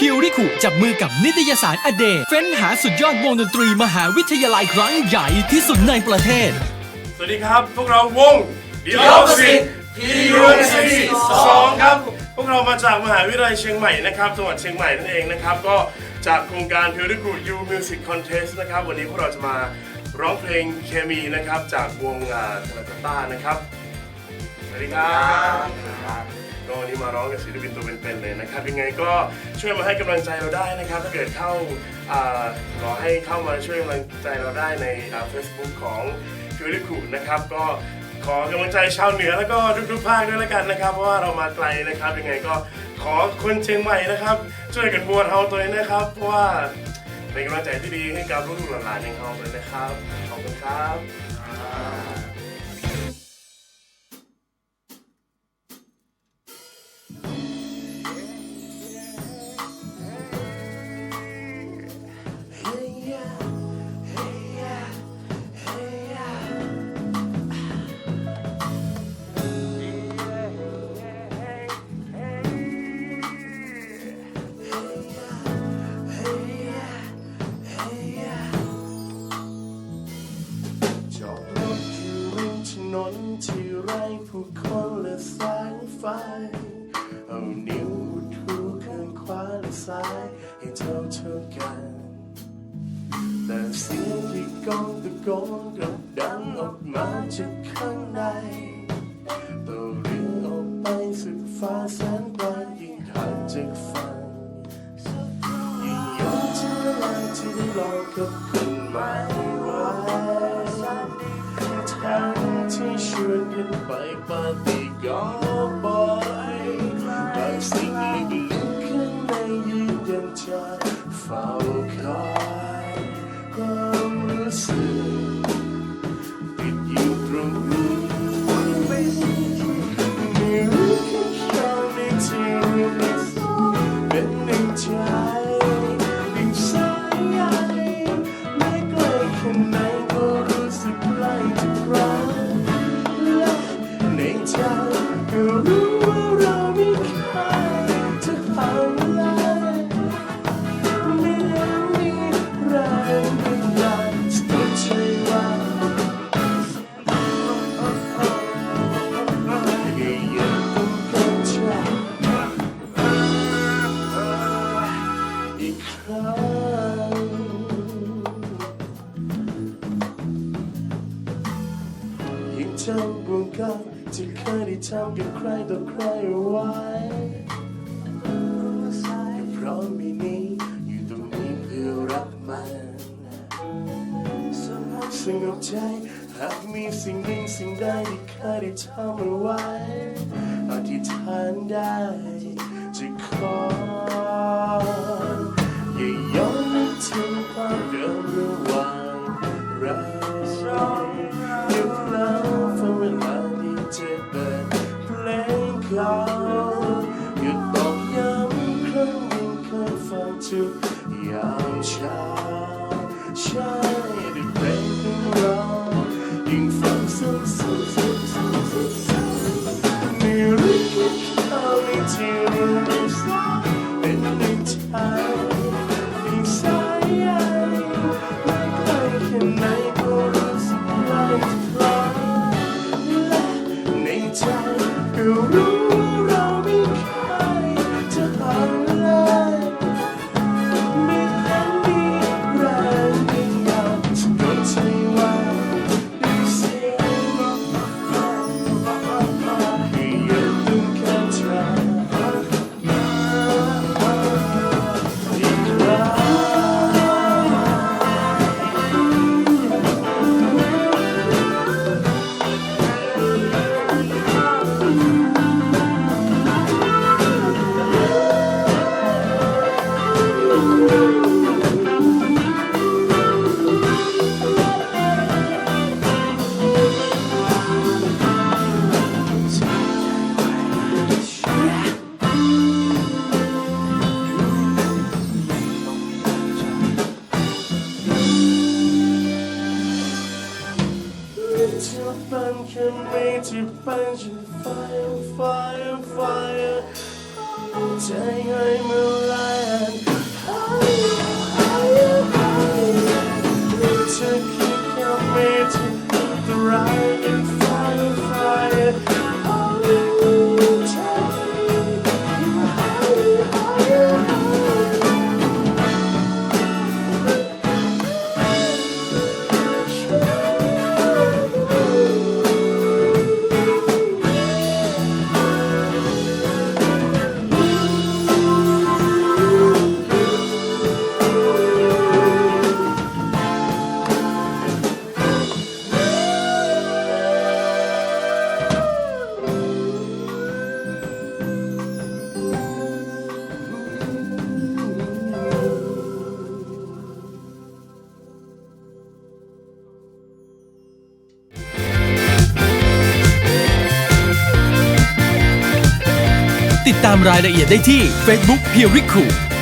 พียวริคุจับมือกับนิตยสารอเดเฟ้นหาสุดยอดวงดนตรีมหาวิทยาลัยครั้งใหญ่ที่สุดในประเทศ สวัสดีครับ พวกเราวง The Opposite พีรวงซีสองครับ พวกเรามาจากมหาวิทยาลัยเชียงใหม่นะครับจังหวัดเชียงใหม่นั่นเองนะครับ ก็จากโครงการ p u r i g u You Music Contest นะครับ วันนี้พวกเราจะมาร้องเพลงเคมีนะครับ จากวงอาทาราต้านะครับสวัสดีครับ ก็วันนี้มาร้องกับศิลปินตัวเป็นๆเลยนะครับยังไงก็ช่วยมาให้กำลังใจเราได้นะครับ ถ้าเกิดเข้าอ่าขอให้เข้ามาช่วยกำลังใจเราได้ในเฟซบุ๊กของฟิลิคูนะครับก็ขอกำลังใจชาวเหนือแล้วก็ทุกๆภาคด้วยแล้วกันนะครับ เพราะว่าเรามาไกลนะครับยังไงก็ขอคนเชียงใหม่นะครับ ช่วยกันบวชเฮาตัวเองนะครับ เพราะว่าเป็นกำลังใจที่ดีให้กับลูกๆหลานๆอย่างเฮาเลยนะครับขอบคุณครับ นนที่ไร้ผู้คนและแสงไฟ เอานิ้วอุดหูข้างขวาและซ้ายให้เท่าเท่ากัน แต่เสียงที่ก้องตะโกนกลับดังออกมาจากข้างในต่อเรือออกไปสุดฟ้าแสนไกลยิ่งห่างจากฝันยิ่งยากเท่าไรที่ได้ลอกับคุณไม่ วนกันไปปาร์ตี้ก็บ่อยบางสิ่งลึกๆข้างในยืนยันจเฝ้าคอยความรู้สึก ยังจำบวงกันที่เคยได้ทำกับใครต่อใครเอาไว้ก็เพราะมีนี้อยู่ตรงนี้เพื่อรักมันสงบใจหากมีสิ่งหนึ่งสิ่งใดที่เคยได้ทำเอาไว้อธิษฐานได้ งเก่าหยุดตอกย้ำครั้งหนึ่งเคยฟังเธอ ที่เป็นฉัน fire fire fire ใจให้เมื่อ ติดตามรายละเอียดได้ที่ Facebook p e e r i c u